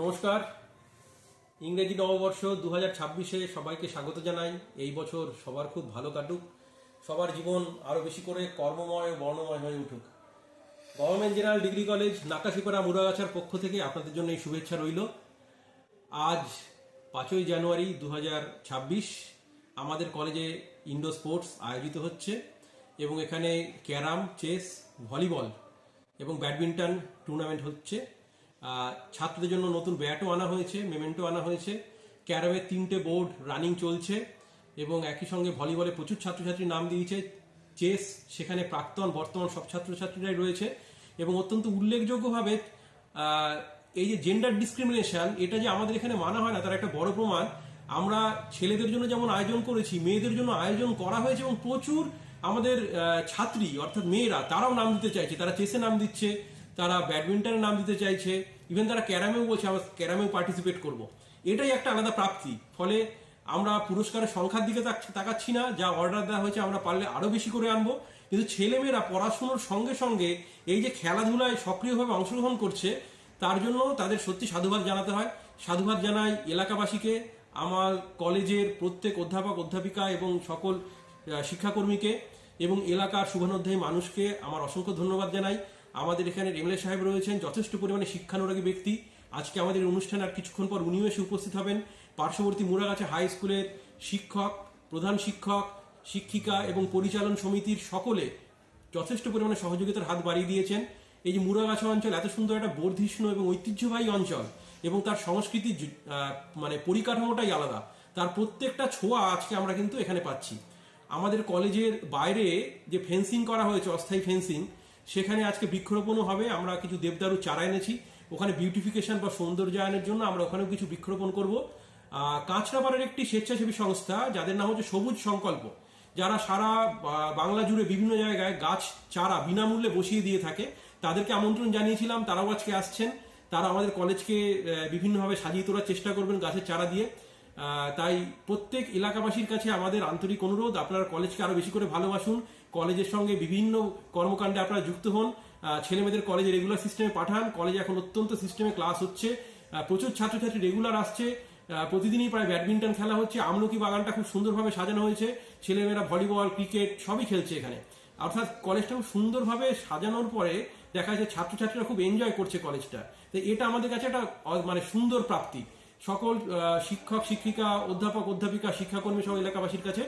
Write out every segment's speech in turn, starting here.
নমস্কার। ইংরেজি নববর্ষ দু হাজার ছাব্বিশে সবাইকে স্বাগত জানাই। এই বছর সবার খুব ভালো কাটুক। সবার জীবন আরও বেশি করে কর্মময়, বর্ণময় হয়ে উঠুক। Government general degree college, Nakashipara মুরাগাছার পক্ষ থেকে আপনাদের জন্য এই শুভেচ্ছা রইল। আজ পাঁচই জানুয়ারি দু আমাদের কলেজে ইন্ডো স্পোর্টস আয়োজিত হচ্ছে। এবং এখানে ক্যারাম, চেস, ভলিবল এবং ব্যাডমিন্টন টুর্নামেন্ট হচ্ছে। ছাত্রদের জন্য নতুন ব্যাটও আনা হয়েছে মেমেন্টো আনা হয়েছে। ক্যারামের তিনটে বোর্ড রানিং চলছে এবং একই সঙ্গে ভলিবলে প্রচুর ছাত্রছাত্রী নাম দিয়েছে। চেস সেখানে প্রাক্তন, বর্তমান সব ছাত্রছাত্রীরাই রয়েছে এবং অত্যন্ত উল্লেখযোগ্যভাবে এই যে জেন্ডার ডিসক্রিমিনেশন এটা যে আমাদের এখানে মানা হয় না, তার একটা বড় প্রমাণ। আমরা ছেলেদের জন্য যেমন আয়োজন করেছি, মেয়েদের জন্য আয়োজন করা হয়েছে এবং প্রচুর আমাদের ছাত্রী, অর্থাৎ মেয়েরা, তারাও নাম দিতে চাইছে। তারা চেসে নাম দিচ্ছে, তারা ব্যাডমিন্টনে নাম দিতে চাইছে ইভেন তারা ক্যারামেও বলছে, আমরা ক্যারামেও পার্টিসিপেট করব। এটাই একটা আলাদা প্রাপ্তি। ফলে আমরা পুরস্কারের সংখ্যার দিকে তাকাচ্ছি না, যা অর্ডার দেওয়া হয়েছে আমরা পারলে আরও বেশি করে আনব। কিন্তু ছেলেমেয়েরা পড়াশুনোর সঙ্গে সঙ্গে এই যে খেলাধুলায় সক্রিয়ভাবে অংশগ্রহণ করছে, তার জন্য তাদের সত্যি সাধুবাদ জানাতে হয়। সাধুবাদ জানাই এলাকাবাসীকে, আমার কলেজের প্রত্যেক অধ্যাপক, অধ্যাপিকা এবং সকল শিক্ষাকর্মীকে। এবং এলাকার শুভানুধ্যায়ী মানুষকে আমার অসংখ্য ধন্যবাদ জানাই। আমাদের এখানে এমএলএ সাহেব রয়েছেন, যথেষ্ট পরিমাণে শিক্ষানুরাগী ব্যক্তি। আজকে আমাদের অনুষ্ঠানে আর কিছুক্ষণ পর উনিও এসে উপস্থিত হবেন। পার্শ্ববর্তী মুরাগাছা হাই স্কুলের শিক্ষক, প্রধান শিক্ষক, শিক্ষিকা এবং পরিচালন সমিতির সকলে যথেষ্ট পরিমাণে সহযোগিতার হাত বাড়িয়ে দিয়েছেন। এই যে মুরাগাছা অঞ্চল এত সুন্দর একটা বর্ধিষ্ণু এবং ঐতিহ্যবাহী অঞ্চল এবং তার সংস্কৃতি মানে পরিকাঠামোটাই আলাদা। তার প্রত্যেকটা ছোঁয়া আজকে আমরা কিন্তু এখানে পাচ্ছি। আমাদের কলেজের বাইরে যে ফেন্সিং করা হয়েছে, অস্থায়ী ফেন্সিং, সেখানে আজকে বৃক্ষরোপণও হবে। আমরা কিছু দেবদারু চারা এনেছি। ওখানে বিউটিফিকেশন বা সৌন্দর্যায়নের জন্য আমরা ওখানেও কিছু বৃক্ষরোপণ করব। কাঁচরাপাড়ের একটি স্বেচ্ছাসেবী সংস্থা, যাদের নাম হচ্ছে সবুজ সংকল্প, যারা সারা বাংলা জুড়ে বিভিন্ন জায়গায় গাছ, চারা বিনামূল্যে বসিয়ে দিয়ে থাকে। তাদেরকে আমন্ত্রণ জানিয়েছিলাম, তারাও আজকে আসছেন। তারা আমাদের কলেজকে বিভিন্নভাবে সাজিয়ে তোলার চেষ্টা করবেন গাছের চারা দিয়ে। তাই প্রত্যেক এলাকাবাসীর কাছে আমাদের আন্তরিক অনুরোধ আপনারা কলেজকে আরও বেশি করে ভালোবাসুন। কলেজের সঙ্গে বিভিন্ন কর্মকাণ্ডে আপনারা যুক্ত হন। আহ, ছেলেমেয়েদের কলেজে রেগুলার সিস্টেমে পাঠান। কলেজে এখন অত্যন্ত সিস্টেমে ক্লাস হচ্ছে। প্রচুর ছাত্রছাত্রী রেগুলার আসছে। প্রতিদিনই প্রায় ব্যাডমিন্টন খেলা হচ্ছে। আমলকি বাগানটা খুব সুন্দরভাবে সাজানো হয়েছে। ছেলেমেয়েরা ভলিবল ক্রিকেট সবই খেলছে এখানে। অর্থাৎ কলেজটা খুব সুন্দরভাবে সাজানোর পরে দেখা যাচ্ছে ছাত্রছাত্রীরা খুব এনজয় করছে কলেজটা। তো এটা আমাদের কাছে একটা মানে সুন্দর প্রাপ্তি। সকল শিক্ষক, শিক্ষিকা, অধ্যাপক, অধ্যাপিকা, শিক্ষাকর্মী সহ এলাকাবাসীর কাছে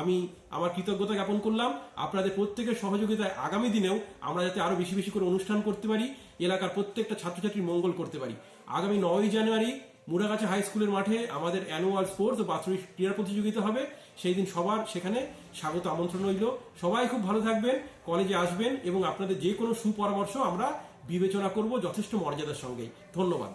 আমি আমার কৃতজ্ঞতা জ্ঞাপন করলাম। আপনাদের প্রত্যেকের সহযোগিতায় আগামী দিনেও আমরা যাতে আরও বেশি বেশি করে অনুষ্ঠান করতে পারি, এলাকার প্রত্যেকটা ছাত্রছাত্রীর মঙ্গল করতে পারি। আগামী নয়ই জানুয়ারি মুরাগাছা হাই স্কুলের মাঠে আমাদের অ্যানুয়াল স্পোর্টস ও বাৎসরিক ক্রীড়া প্রতিযোগিতা হবে। সেই দিন সবার সেখানে স্বাগত আমন্ত্রণ রইল। সবাই খুব ভালো থাকবেন, কলেজে আসবেন এবং আপনাদের যে কোনো সুপরামর্শ আমরা বিবেচনা করব যথেষ্ট মর্যাদার সঙ্গেই। ধন্যবাদ।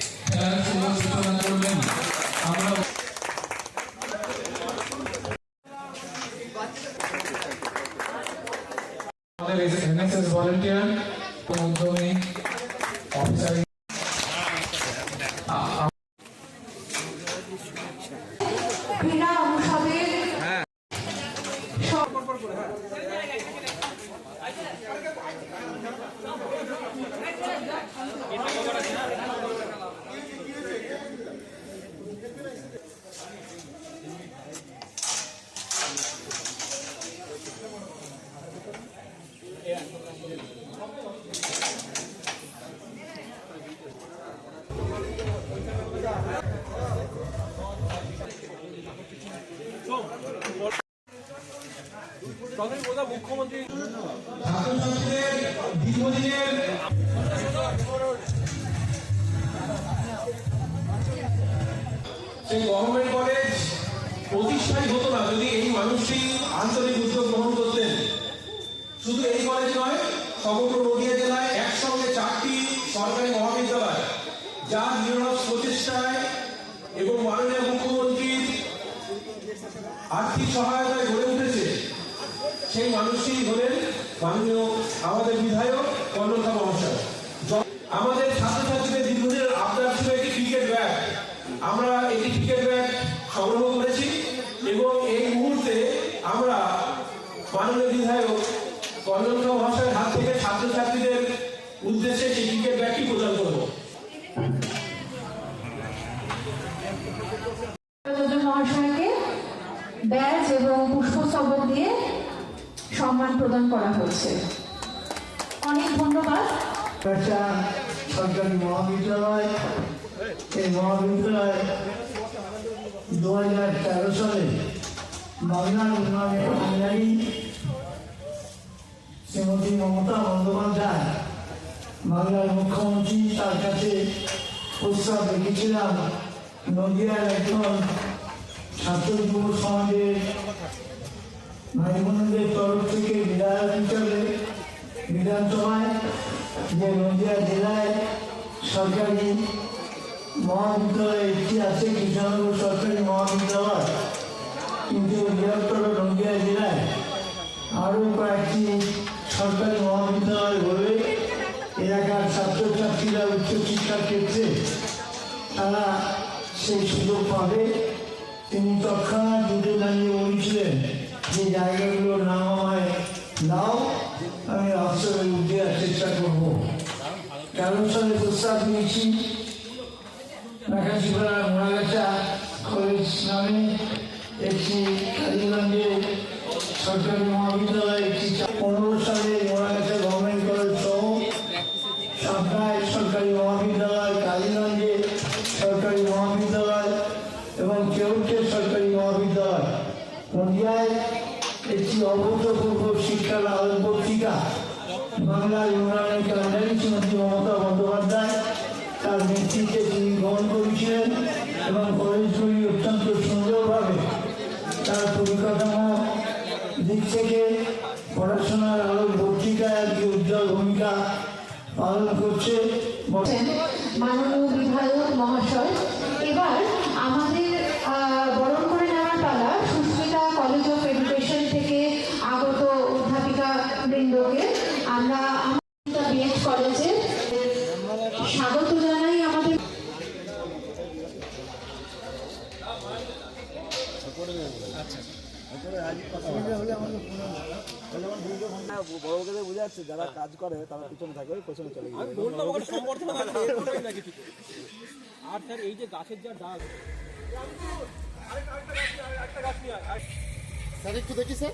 সূচনা করলেন আমরা এনএসএস ভলেন্টিয়ার উদ্যমী অফিসার ক্রীড়া অনুষদের গভর্নমেন্ট কলেজ প্রতিষ্ঠাই হতো না যদি এই মানুষটি আন্তরিক উদ্যোগ গ্রহণ করতেন। শুধু এই কলেজ নয়, সমগ্র নদিয়া জেলায় একসঙ্গে চারটি সরকারি মহাবিদ্যালয় যা নিরলস প্রচেষ্টায় এবং মাননীয় মুখ্যমন্ত্রীর আর্থিক সহায়তায় গড়ে উঠেছে। সেই মানুষটি হলেন মাননীয় আমাদের বিধায়ক কর্ণকা মহাশয়। আমাদের ছাত্রছাত্রীদের দীর্ঘদিনের আবদার ছিল একটি ক্রিকেট ব্যাট। আমরা একটি ক্রিকেট ব্যাট সংগ্রহ করেছি এবং এই মুহূর্তে আমরা মাননীয় বিধায়ক কর্ণকা মহাশয়ের হাত থেকে ছাত্রছাত্রীদের উদ্দেশ্যে সেই ক্রিকেট ব্যাটটি প্রদান করব। মহাশয়কে ব্যাজ এবং পুষ্পস্তবক দিয়ে সম্মান প্রদান করা হয়েছে। অনেক ধন্যবাদ। সরকারি মহাবিদ্যালয়। এই মহাবিদ্যালয় দু হাজার তেরো সালে বাংলার উন্নয়নের কান্ডারি শ্রীমতী মমতা বন্দ্যোপাধ্যায় বাংলার মুখ্যমন্ত্রী তার কাছে প্রস্তাব রেখেছিলাম, নদিয়ার একজন ছাত্র যুব সমাজের ভাই তরফ থেকে হিসাবে বিধানসভায় যে নদিয়া জেলায় সরকারি মহাবিদ্যালয় একটি আছে, কৃষ্ণনগর সরকারি মহাবিদ্যালয়। কিন্তু বৃহত্তর নদিয়া জেলায় আরও কয়েকটি সরকারি মহাবিদ্যালয় হলে এলাকার ছাত্রছাত্রীরা উচ্চশিক্ষার ক্ষেত্রে তারা সেই সুযোগ পাবে। তিনি তৎক্ষণাৎ দুটো দাঁড়িয়ে বলছিলেন যে জায়গাগুলোর নাম আমায় দাও আমি রাষ্ট্রের দেওয়ার চেষ্টা করব কারণ সঙ্গে প্রস্তাব নিয়েছি নাকাশিপাড়া মোড়াগাছা কলেজ নামে একটি কালীগঞ্জে সরকারি উন্নয়নের শ্রীমতী মমতা বন্দ্যোপাধ্যায় তার নেতৃত্বে তিনি গ্রহণ করেছিলেন এবং কলেজগুলি অত্যন্ত সুন্দরভাবে তার পরিকাঠামো দিক থেকে পড়াশোনার আলোক পত্রিকায় একটি উজ্জ্বল ভূমিকা পালন করছে মাননীয় বিধায়ক মহাশয়, এবার কলেজে। স্বাগত জানাই আমাদের যাচ্ছে যারা কাজ করে তারা পিছনে থাকে পেছনে চলে আর স্যার এই যে গাছের যা ডাক স্যার একটু দেখি, স্যার